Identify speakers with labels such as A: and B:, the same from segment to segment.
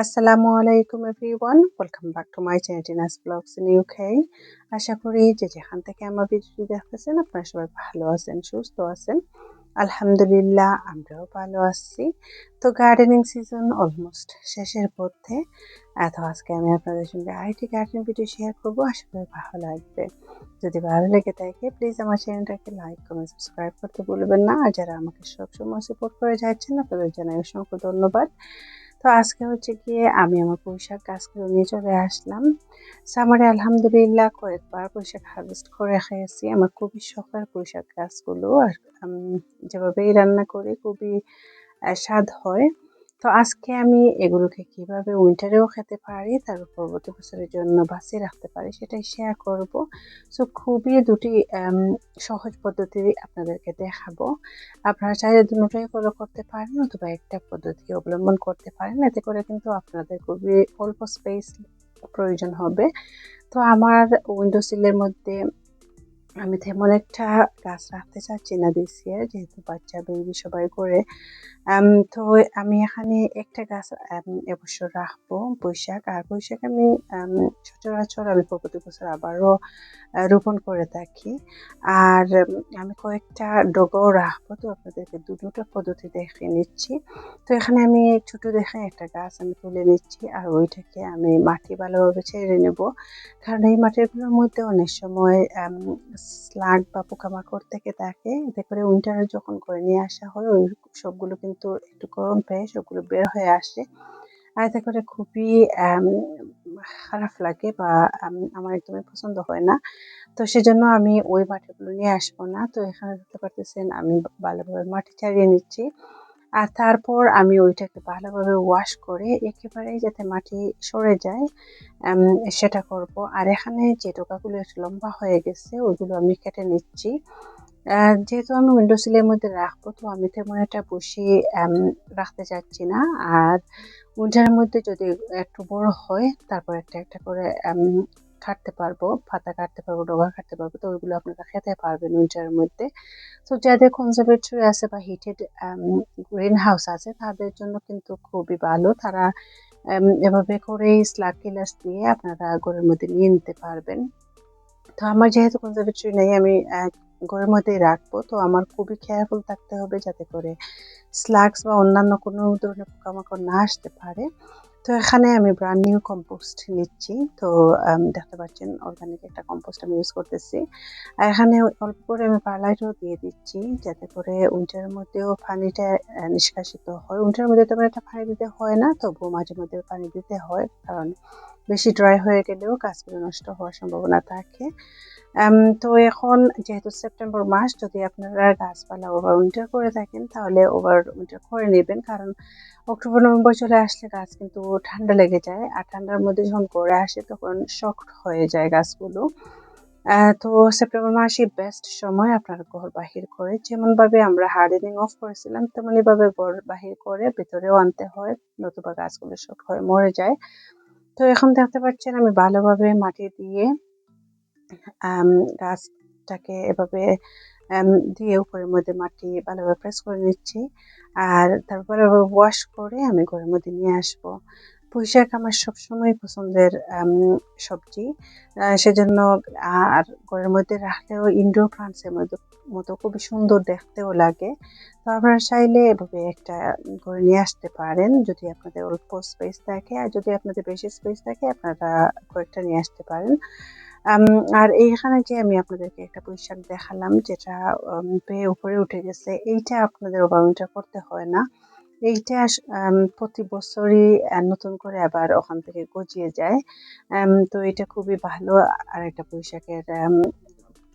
A: আসসালামু আলাইকুম everyone welcome back to my channel Tina's blogs in UK আশা করি যে যেখান থেকে আমার ভিডিওটি দেখতেছেন, আপনারা সবাই ভালো আছেন, সুস্থ আছেন। আলহামদুলিল্লাহ, আমরাও ভালো আছি। তো গার্ডেনিং সিজন অলমোস্ট শেষের পথে। এত আজকে আমি আপনাদের সঙ্গে আরেকটি গার্ডেনিং ভিডিও শেয়ার করব। আশা করি ভালো লাগবে। যদি ভালো লেগে থাকে প্লিজ আমার চ্যানেলটাকে লাইক কমেন্ট সাবস্ক্রাইব করতে ভুলবেন না। আর যারা আমাকে সবসময় সাপোর্ট করে যাচ্ছেন, আপনাদের জানাই অসংখ্য ধন্যবাদ। তো আজকে হচ্ছে গিয়ে আমি আমার পুঁইশাক গাছগুলো নিয়ে চলে আসলাম। সামারে আলহামদুলিল্লাহ, কয়েকবার পুঁইশাক হারভেস্ট করে খেয়েছি। আমার খুবই শখের পুঁইশাক গাছগুলো আর যেভাবেই রান্না করি খুবই স্বাদ হয়। তো আজকে আমি এগুলোকে কীভাবে উইন্টারেও খেতে পারি, তার পরবর্তী বছরের জন্য বাঁচিয়ে রাখতে পারি সেটাই শেয়ার করব। সো খুবই দুটি সহজ পদ্ধতি আপনাদেরকে দেখাবো। আপনারা চাইলে দুটোই ফলো করতে পারেন অথবা একটা পদ্ধতি অবলম্বন করতে পারেন। এতে করে কিন্তু আপনাদের খুবই অল্প স্পেস প্রয়োজন হবে। তো আমার উইন্ডো সিলের মধ্যে আমি তেমন একটা গাছ রাখতে চাচ্ছি না দিস ইয়ার যেহেতু বাচ্চা বেবি সবাই করে। তো আমি এখানে একটা গাছ এবছর রাখব, বৈশাখ। আর বৈশাখ আমি সচরাচর আমি প্রতি বছর আবারও রোপণ করে থাকি। আর আমি কয়েকটা ডগও রাখব, তো আপনাদেরকে দু দুটো পদ্ধতি দেখে নিচ্ছি। তো এখানে আমি ছোট দেখে একটা গাছ আমি তুলে নিচ্ছি, আর ওইটাকে আমি মাটি ভালোভাবে ছেড়ে নেব। কারণ এই মাটিগুলোর মধ্যে অনেক সময় স্লাগ বা পোকামাকড় থেকে থাকে এতে করে উইন্টারে যখন করে নিয়ে আসা হয়, ওই সবগুলো কিন্তু একটু গরম পেয়ে সবগুলো বের হয়ে আসে। আর এতে করে খুবই খারাপ লাগে বা আমার একদমই পছন্দ হয় না। তো সেজন্য আমি ওই মাটিগুলো নিয়ে আসব না। তো এখানে দেখতে পারতেছেন আমি ভালোভাবে মাটি ছাড়িয়ে নিচ্ছি। আর তারপর আমি ওইটাকে ভালোভাবে ওয়াশ করে একেবারেই যাতে মাটি সরে যায় সেটা করব। আর এখানে যে টোকাগুলো একটু লম্বা হয়ে গেছে, ওইগুলো আমি কেটে নিচ্ছি। যেহেতু আমি উইন্ডো সিলের মধ্যে রাখব, তো আমি তেমন একটা বসি রাখতে চাচ্ছি না। আর উইন্টারের মধ্যে যদি একটু বড় হয়, তারপর একটা একটা করে কাটতে পারব, পাতা কাটতে পারব, ডগা কাটতে পারব, তো ওইগুলো আপনারা খেতে পারবেন উইন্টারের মধ্যে। তো যাদের কনজারভেটরি আছে বা হিটেড গ্রিন হাউস আছে, তাদের জন্য কিন্তু খুবই ভালো। তারা এভাবে করেই স্লাগ গিলাস দিয়ে আপনারা ঘরের মধ্যে নিয়ে নিতে পারবেন। তো আমার যেহেতু কনজারভেটরি নেই, আমি ঘরের মধ্যেই রাখব। তো আমার খুবই কেয়ারফুল থাকতে হবে যাতে করে স্লাগস বা অন্যান্য কোনো ধরনের পোকামাকড় না আসতে পারে। তো এখানে আমি ব্রান্ড নিউ কম্পোস্ট নিচ্ছি। তো দেখতে পাচ্ছেন অর্গানিক একটা কম্পোস্ট আমি ইউজ করতেছি। আর এখানে অল্প করে আমি পার্লাইটও দিয়ে দিচ্ছি, যাতে করে উন্টার মধ্যেও পানিটা নিষ্কাশিত হয়। উন্টার মধ্যে তেমন একটা পানি দিতে হয় না, তবুও মাঝে মধ্যে পানি দিতে হয়। কারণ বেশি ড্রাই হয়ে গেলেও গাছগুলো নষ্ট হওয়ার সম্ভাবনা থাকে। তো এখন যেহেতু সেপ্টেম্বর মাস, যদি আপনারা গাছপালা ওভার উইন্টার করে থাকেন, তাহলে ওভার উইন্টার করে নেবেন। কারণ অক্টোবর, নভেম্বর চলে আসলে গাছ কিন্তু ঠান্ডা লেগে যায়। আর ঠান্ডার মধ্যে যখন গড়ে আসে, তখন শক্ট হয়ে যায় গাছগুলো। তো সেপ্টেম্বর মাসই বেস্ট সময় আপনার ঘর বাহির করে। যেমনভাবে আমরা হার্ডেনিং অফ করেছিলাম, তেমনইভাবে ঘর বাহির করে ভেতরেও আনতে হয়, নতুবা গাছগুলো শক্ট হয়ে মরে যায়। তো এখন দেখতে পাচ্ছেন আমি ভালোভাবে মাটি দিয়ে গাছটাকে এভাবে দিয়ে উপরের মধ্যে মাটি ভালোভাবে প্রেস করে নিচ্ছি। আর তারপরে ওয়াশ করে আমি ঘরের মধ্যে নিয়ে আসব। পুঁইশাক আমার সবসময় পছন্দের সবজি। সেজন্য আর ঘরের মধ্যে রাখলেও ইনডোর প্লান্টসের মধ্যে, মতো খুবই সুন্দর দেখতেও লাগে। তো আপনারা চাইলে এভাবে একটা করে নিয়ে আসতে পারেন, যদি আপনাদের অল্প স্পেস থাকে। আর যদি আপনাদের বেশি স্পেস থাকে, আপনারা কয়েকটা নিয়ে আসতে পারেন। আর এইখানে যে আমি আপনাদেরকে একটা পুঁইশাক দেখালাম, যেটা পেয়ে উপরে উঠে গেছে, এইটা আপনাদের ওভারউইন্টার করতে হয় না। এইটা প্রতি বছরই নতুন করে আবার ওখান থেকে গজিয়ে যায়। তো এটা খুবই ভালো আর একটা পোশাকের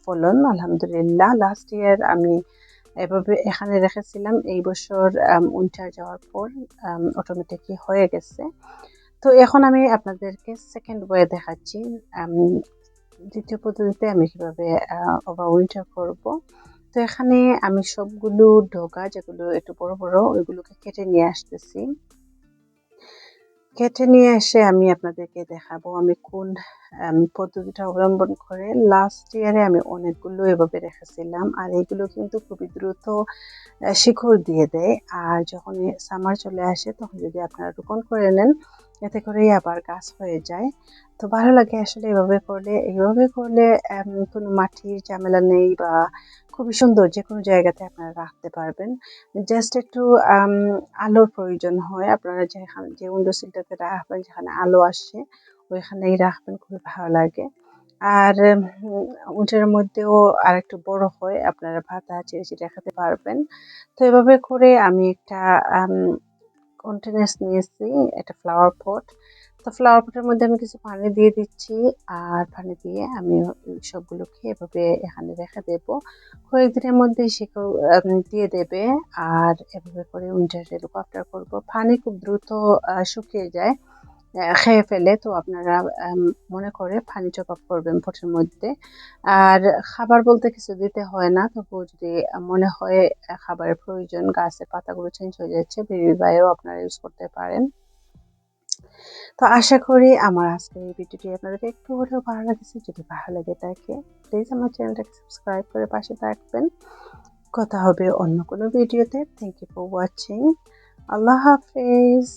A: ফলন, আলহামদুলিল্লাহ। লাস্ট ইয়ার আমি এভাবে এখানে রেখেছিলাম। এই বছর উইন্টার যাওয়ার পর অটোমেটিকই হয়ে গেছে। তো এখন আমি আপনাদেরকে সেকেন্ড ওয়ে দেখাচ্ছি। দ্বিতীয় পদ্ধতিতে আমি কীভাবে ওভার উইন্টার করব। তো এখানে আমি সবগুলো ডগা যেগুলো একটু বড় বড়, ওইগুলোকে কেটে নিয়ে আসতেছি। কেটে নিয়ে এসে আমি আপনাদেরকে দেখাবো আমি কোন পদ্ধতিটা অবলম্বন করে। লাস্ট ইয়ারে আমি অনেকগুলো এভাবে রেখেছিলাম আর এইগুলো কিন্তু খুবই দ্রুত শিকড় দিয়ে দেয়। আর যখন সামার চলে আসে, তখন যদি আপনারা রোপণ করে নেন এতে করেই আবার গাছ হয়ে যায়। তো ভালো লাগে আসলে এভাবে করলে। এইভাবে করলে কোনো মাটির ঝামেলা নেই বা খুবই সুন্দর যে কোনো জায়গাতে আপনারা রাখতে পারবেন। জাস্ট একটু আলোর প্রয়োজন হয়। আপনারা যেখানে, যে উইন্ডো সিলটাতে রাখবেন যেখানে আলো আসছে ওইখানেই রাখবেন, খুবই ভালো লাগে। আর উঁটের মধ্যেও আর একটু বড় হয়, আপনারা ভাতা চিড়ে চিড়ে খেতে পারবেন। তো এভাবে করে আমি একটা কন্টেনার্স নিয়েছি, একটা ফ্লাওয়ার পট তো ফ্লাওয়ার পটের মধ্যে আমি কিছু পানি দিয়ে দিচ্ছি আর পানি দিয়ে আমি সবগুলোকে এভাবে এখানে রেখে দেব। কয়েকদিনের মধ্যে সে দিয়ে দেবে আর এভাবে করে উইন্টারে লুক আফটার করব। পানি খুব দ্রুত শুকিয়ে যায়। খেয়ে ফেলে তো আপনারা মনে করে পানি চপ আপ করবেন পটের মধ্যে। আর খাবার বলতে কিছু দিতে হয় না তবুও যদি মনে হয় খাবারের প্রয়োজন, গাছের পাতাগুলো চেঞ্জ হয়ে যাচ্ছে, বেবি বাইও আপনারা ইউজ করতে পারেন। তো আশা করি আমার আজকের এই ভিডিওটি আপনাদের একটু হলেও ভালো লাগছে। যদি ভালো লাগে থাকে প্লিজ আমার চ্যানেলটাকে সাবস্ক্রাইব করে পাশে থাকবেন। কথা হবে অন্য কোনো ভিডিওতে। থ্যাংক ইউ ফর ওয়াচিং আল্লাহ হাফিজ।